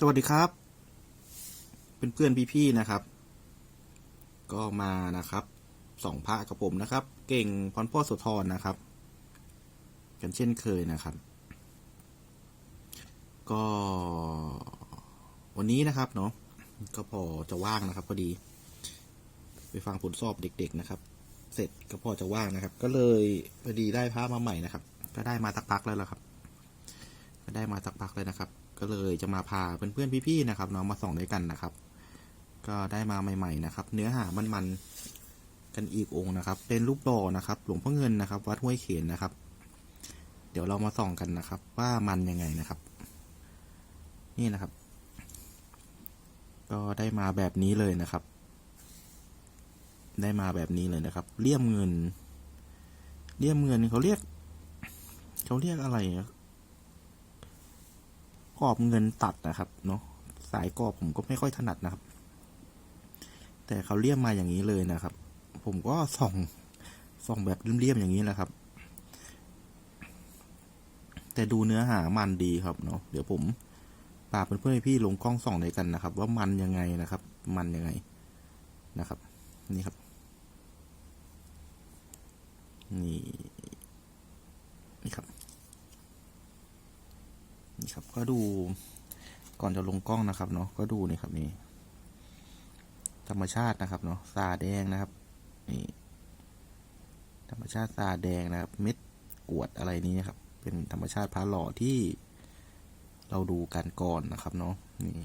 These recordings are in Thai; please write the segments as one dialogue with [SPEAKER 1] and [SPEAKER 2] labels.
[SPEAKER 1] สวัสดีครับ เป็นเพื่อนพี่ๆนะครับ ก็มานะครับสองพระกับผมนะครับ เก่งพรพ่อโสุธรนะครับ กันเช่นเคยนะครับ ก็วันนี้นะครับเนาะก็พอจะว่างนะครับพอดี ไปฟังผลสอบเด็ก ๆนะครับ เสร็จก็พอจะว่างนะครับ ก็เลยพอดีได้พระมาใหม่นะครับ ก็ได้มาสักพักแล้วละครับ ก็ได้มาสักพักเลยนะครับ ก็เลยจะมาพาเพื่อนๆพี่ๆนะครับน้องมาส่องด้วยกันนะครับ ก็ได้มาใหม่ ๆนะครับ เนื้อหามันๆกันอีกองค์นะครับ เป็นรูปหล่อนะครับ หลวงพ่อเงินนะครับ วัดห้วยเขนนะครับ เดี๋ยวเรามาส่องกันนะครับ ว่ามันยังไงนะครับ นี่นะครับ ก็ได้มาแบบนี้เลยนะครับ ได้มาแบบนี้เลยนะครับเลี่ยมเงินเลี่ยมเงินเขาเรียกเขาเรียกอะไรนะ รอบเงินตัดนะครับเนาะสายกรอบผมก็ไม่ค่อยถนัดนะครับ แต่เขาเลี่ยมมาอย่างนี้เลยนะครับ ผมก็ส่องส่องแบบเลี่ยมๆอย่างนี้แหละครับ แต่ดูเนื้อหามันดีครับเนาะเดี๋ยวผมปากเพื่อนๆพี่ลงกล้องส่องด้วยกันนะครับ ว่ามันยังไงนะครับ มันยังไงนะครับ นี่ครับ นี่ครับ ก็ดูก่อนจะลงกล้องนะครับเนาะก็ดูนี่ครับนี่ธรรมชาตินะครับเนาะซาแดงนะครับนี่ธรรมชาติซาแดงนะครับ เม็ดกวดอะไรนี้นะครับ เป็นธรรมชาติพาหล่อที่เราดูกันก่อนนะครับเนาะนี่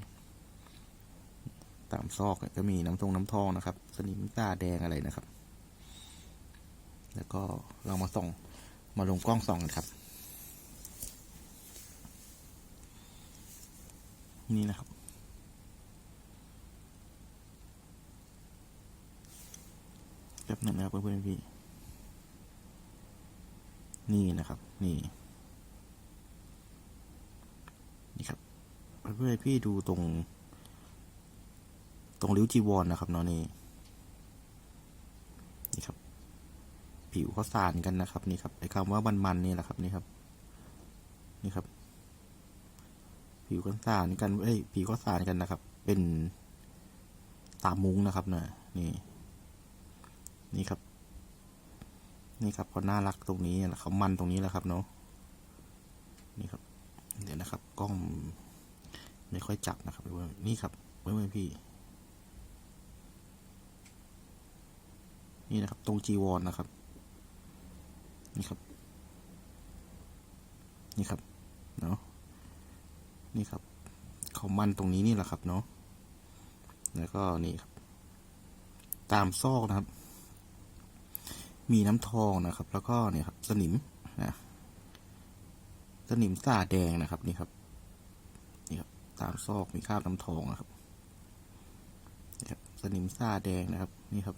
[SPEAKER 1] ตามซอกก็มีน้ำทงน้ำทองนะครับ สนิมตาแดงอะไรนะครับ แล้วก็เรามาส่องมาลงกล้องส่องกันครับ ที่นี่นะครับ แป๊บหนึ่งนะครับเพื่อนๆพี่ นี่นะครับ นี่ นี่ครับ เพื่อนๆพี่ดูตรง ตรงริ้วจีวรนนะครับเนาะนี่นี่ครับ ผิวเขาสานกันนะครับ นี่ครับไอ้คำว่ามันๆนี่แหละครับ นี่ครับ นี่ครับ ผิวกันสานกันเอ้ยผิวก็สานกันนะครับ เป็นตามุ้งนะครับเนะนี่ นี่ครับ นี่ครับเขาน่ารักตรงนี้เขามันตรงนี้แหละครับเนาะนี่ครับ เดี๋ยวนะครับ กล้องไม่ค่อยจับนะครับนี่ครับเพื่อนพี่ นี่นะครับ ตรงจีวรนนะครับ นี่ครับ นี่ครับ เนาะ นี่ครับเขามันตรงนี้นี่แหละครับเนาะแล้วก็นี่ครับ ตามซอกนะครับ มีน้ำทองนะครับ แล้วก็เนี่ยครับ สนิมนะสนิมสาแดงนะครับนี่ครับนี่ครับ ตามซอกมีคราบน้ำทองนะครับนี่ครับ สนิมสาแดงนะครับ นี่ครับ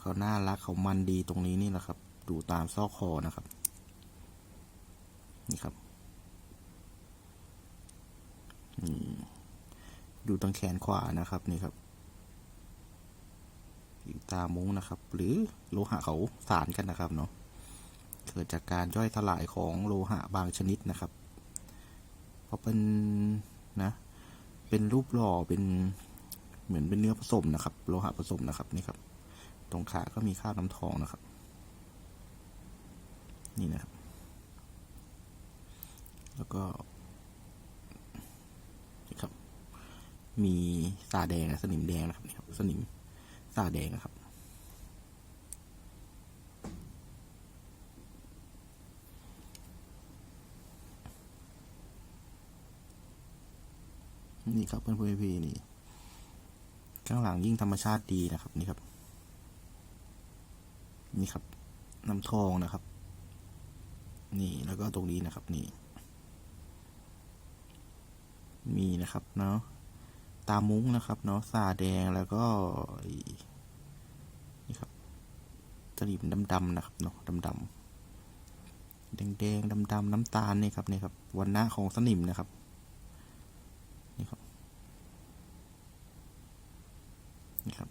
[SPEAKER 1] เขาน่ารักเขามันดีตรงนี้นี่แหละครับ ดูตามซอกคอนะครับ นี่ครับ ดูตรงแขนขวานะครับนี่ครับผิวตามุ้งนะครับ หรือโลหะเขาสานกันนะครับเนาะเกิดจากการย่อยสลายของโลหะบางชนิดนะครับเพราะเป็นนะ เป็นรูปหล่อเป็นเหมือนเป็นเนื้อผสมนะครับ โลหะผสมนะครับนี่ครับ ตรงขาก็มีคราน้ำทองนะครับ นี่นะครับ แล้วก็นี่ครับ มีสาแดงสนิมแดงนะครับนี่ครับ สนิมสาแดงนะครับ นี่ครับเพื่อนเพื่อนพี่นี่ข้างหลังยิ่งธรรมชาติดีนะครับนี่ครับ นี่ครับน้ำทองนะครับ นี่แล้วก็ตรงนี้นะครับนี่ มีนะครับเนาะามุ้งนะครับเนาะสาแดงแล้วก็นี่ครับสนิมดำๆนะครับเนาะดำๆแดงๆดำๆน้ำตาลนี่ครับนี่ครับวันหน้าของสนิมนะครับนี่ครับนี่ครับ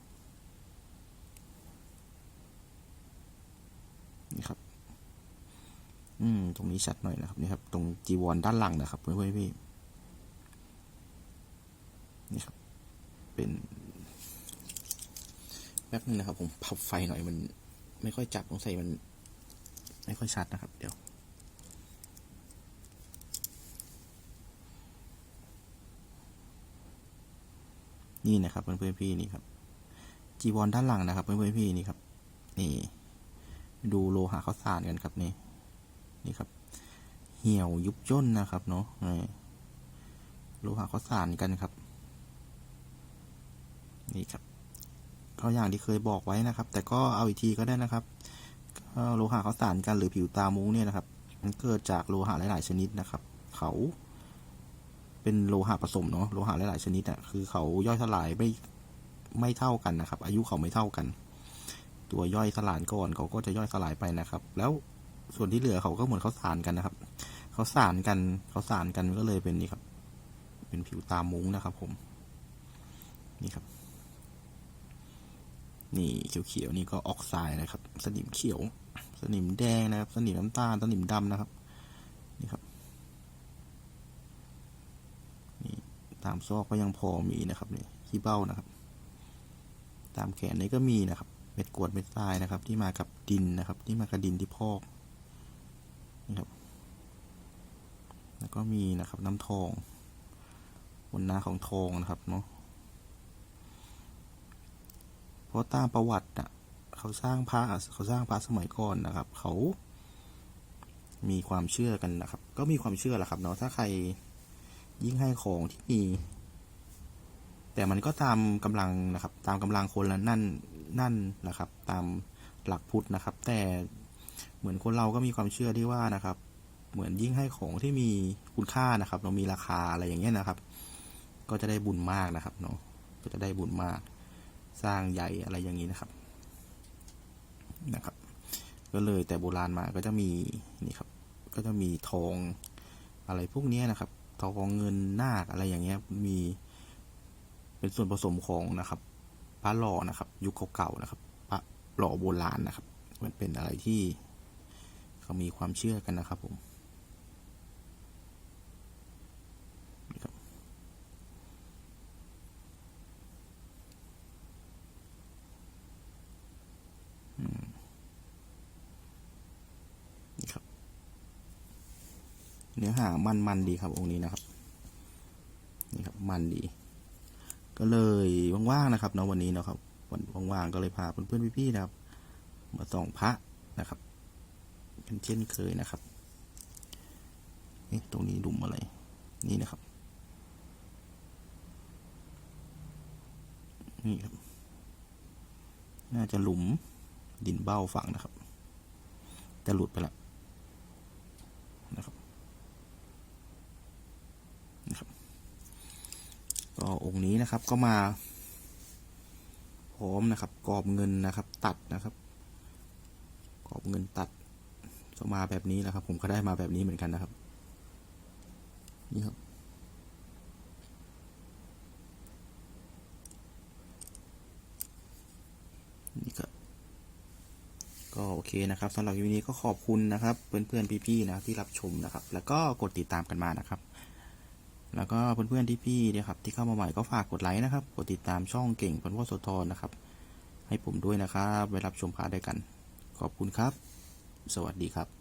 [SPEAKER 1] นี่ครับ อืม ตรงนี้ชัดหน่อยนะครับนี่ครับ ตรงจีวรด้านหลังนะครับเพื่อนๆพี่นี่ครับ เป็นแป๊บนึงนะครับ ผมพับไฟหน่อยมัน ไม่ค่อยจับสงสัยมัน ไม่ค่อยชัดนะครับ เดี๋ยวนี่นะครับเพื่อนๆพี่นี่ครับ จีวรด้านหลังนะครับเพื่อนๆพี่นี่ครับ นี่ ดูโลหะเขาสารกันครับนี่นี่ครับ เหี่ยวยุบย่นนะครับ เนาะโลหะเขาสารกันครับ นี่ครับก็อย่างที่เคยบอกไว้นะครับ แต่ก็เอาอีกทีก็ได้นะครับโลหะเขาสารกันหรือผิวตามุ้งเนี่ยนะครับ มันเกิดจากโลหะหลาย ๆ ชนิดนะครับ เขาเป็นโลหะผสมเนาะโลหะหลาย ๆ ชนิดอะคือเขาย่อยสลายไม่ไม่เท่ากันนะครับ อายุเขาไม่เท่ากัน ตัวย่อยสลายก่อนเขาก็จะย่อยสลายไปนะครับ แล้วส่วนที่เหลือเขาก็เหมือนเขาสานกันนะครับ เขาสานกันเขาสานกันก็เลยเป็นนี่ครับ เป็นผิวตามุ้งนะครับ ผม นี่ครับ นี่เขียวๆนี่ก็ออกไซด์นะครับ สนิมเขียว สนิมแดงนะครับ สนิมน้ำตาล สนิมดำนะครับ นี่ครับ นี่ตามซอกก็ยังพอมีนะครับนี่ขี้เบ้านะครับ ตามแขนนี้ก็มีนะครับ เม็ดกรวดเม็ดทรายนะครับ ที่มากับดินนะครับ ที่มากับดินที่พอก นี่ครับ แล้วก็มีนะครับ น้ำทองบนหน้าของทองนะครับเนาะ เพราะตามประวัติอะเขาสร้างพระเขาสร้างพระสมัยก่อนนะครับ เขามีความเชื่อกันนะครับ ก็มีความเชื่อแหละครับเนาะถ้าใครยิ่งให้ของที่มี แต่มันก็ตามกำลังนะครับ ตามกำลังคนละนั่นนั่นนะครับ ตามหลักพุทธนะครับ แต่เหมือนคนเราก็มีความเชื่อที่ว่านะครับ เหมือนยิ่งให้ของที่มีคุณค่านะครับ เรามีราคาอะไรอย่างเงี้ยนะครับ ก็จะได้บุญมากนะครับเนาะก็จะได้บุญมาก สร้างใหญ่อะไรอย่างนี้นะครับนะครับ ก็เลยแต่โบราณมาก็จะมีนี่ครับ ก็จะมีทองอะไรพวกนี้นะครับทองเงินนาคอะไรอย่างเงี้ยมีเป็นส่วนผสมของนะครับ พระหล่อนะครับ ยุคเก่าๆนะครับ พระหล่อโบราณนะครับ มันเป็นอะไรที่เขามีความเชื่อกันนะครับผมนี่ครับอืมนี่ครับ เนื้อหามันๆดีครับองค์นี้นะครับนี่ครับมันดี ก็เลยว่างๆนะครับเนาะวันนี้นะครับ วันว่างๆก็เลยพาเพื่อนๆพี่ๆนะครับ มาส่องพระนะครับกันเช่นเคยนะครับเอ๊ะตรงนี้หลุมอะไรนี่นะครับ นี่ครับ น่าจะหลุมดินเบ้าฝังนะครับ แต่หลุดไปแล้วนะครับนะครับ ก็ องค์นี้นะครับก็มาพร้อมนะครับ กรอบเงินนะครับ ตัดนะครับ กรอบเงินตัดก็มาแบบนี้นะครับ ผมก็ได้มาแบบนี้เหมือนกันนะครับ นี่ครับนี่ก็ก็โอเคนะครับสำหรับวันนี้ก็ขอบคุณนะครับ เพื่อนๆพี่ๆนะที่รับชมนะครับ แล้วก็กดติดตามกันมานะครับ แล้วก็เพื่อนๆที่พี่นะครับที่เข้ามาใหม่ก็ฝากกดไลค์นะครับ กดติดตามช่องเก่งพันวโสธรนะครับ ให้ผมด้วยนะครับไว้รับชมพาด้วยกัน ขอบคุณครับ สวัสดีครับ